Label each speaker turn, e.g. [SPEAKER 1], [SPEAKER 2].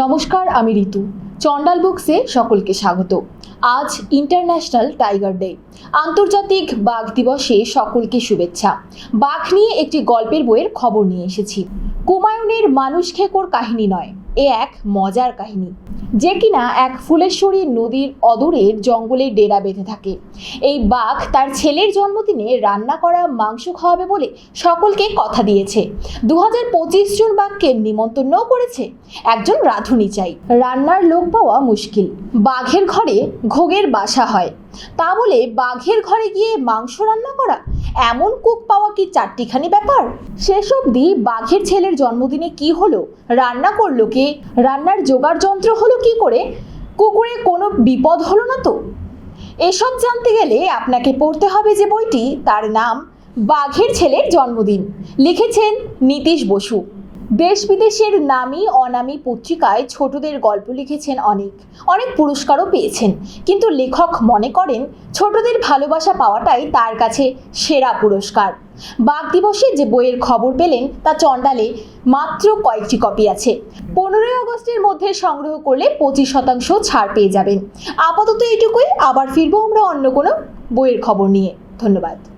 [SPEAKER 1] নমস্কার, আমি ঋতু। চন্ডাল বুকসে সকলকে স্বাগত। আজ ইন্টারন্যাশনাল টাইগার ডে। আন্তর্জাতিক বাঘ দিবসে সকলকে শুভেচ্ছা। বাঘ নিয়ে একটি গল্পের বইয়ের খবর নিয়ে এসেছি। কুমায়ুনের মানুষ খেকোর কাহিনী নয়, এ এক মজার কাহিনী। যে কিনা এক ফুলেশ্বরী নদীর অদূরের জঙ্গলে ডেরা বেঁধে থাকে। এই বাঘ তার ছেলের জন্মদিনে রান্না করা মাংস খাওয়াবে বলে সকলকে কথা দিয়েছে। দু হাজার পঁচিশ জন বাঘকে নিমন্ত্রণও করেছে একজন রাঁধুনি চাই। রান্নার লোক পাওয়া মুশকিল। বাঘের ঘরে ঘোগের বাসা হয়। তা বলে বাঘের ঘরে গিয়ে মাংস রান্না করা এমন কুক পাওয়া কি চারটিখানি ব্যাপার? শেষ অবধি বাঘের ছেলের জন্মদিনে কি হলো? রান্না করল কে? রান্নার জোগাড় যন্ত্র হলো কি করে? কুকুরে কোনো বিপদ হলো না তো? এসব জানতে গেলে আপনাকে পড়তে হবে যে বইটি তার নাম বাঘের ছেলের জন্মদিন। লিখেছেন নীতিশ বসু। দেশ বিদেশের নামি, অনামি পত্রিকায় ছোটদের গল্প লিখেছেন অনেক। অনেক পুরস্কারও পেয়েছেন। কিন্তু লেখক মনে করেন, ছোটদের ভালোবাসা পাওয়াটাই তার কাছে সেরা পুরস্কার। বাঘ দিবসে যে বইয়ের খবর পেলেন, তা চণ্ডালে মাত্র কয়েকটি কপি আছে। পনেরোই আগস্টের মধ্যে সংগ্রহ করলে পঁচিশ শতাংশ ছাড় পেয়ে যাবেন। আপাতত এটুকুই আবার ফিরবো আমরা অন্য কোনো বইয়ের খবর নিয়ে। ধন্যবাদ।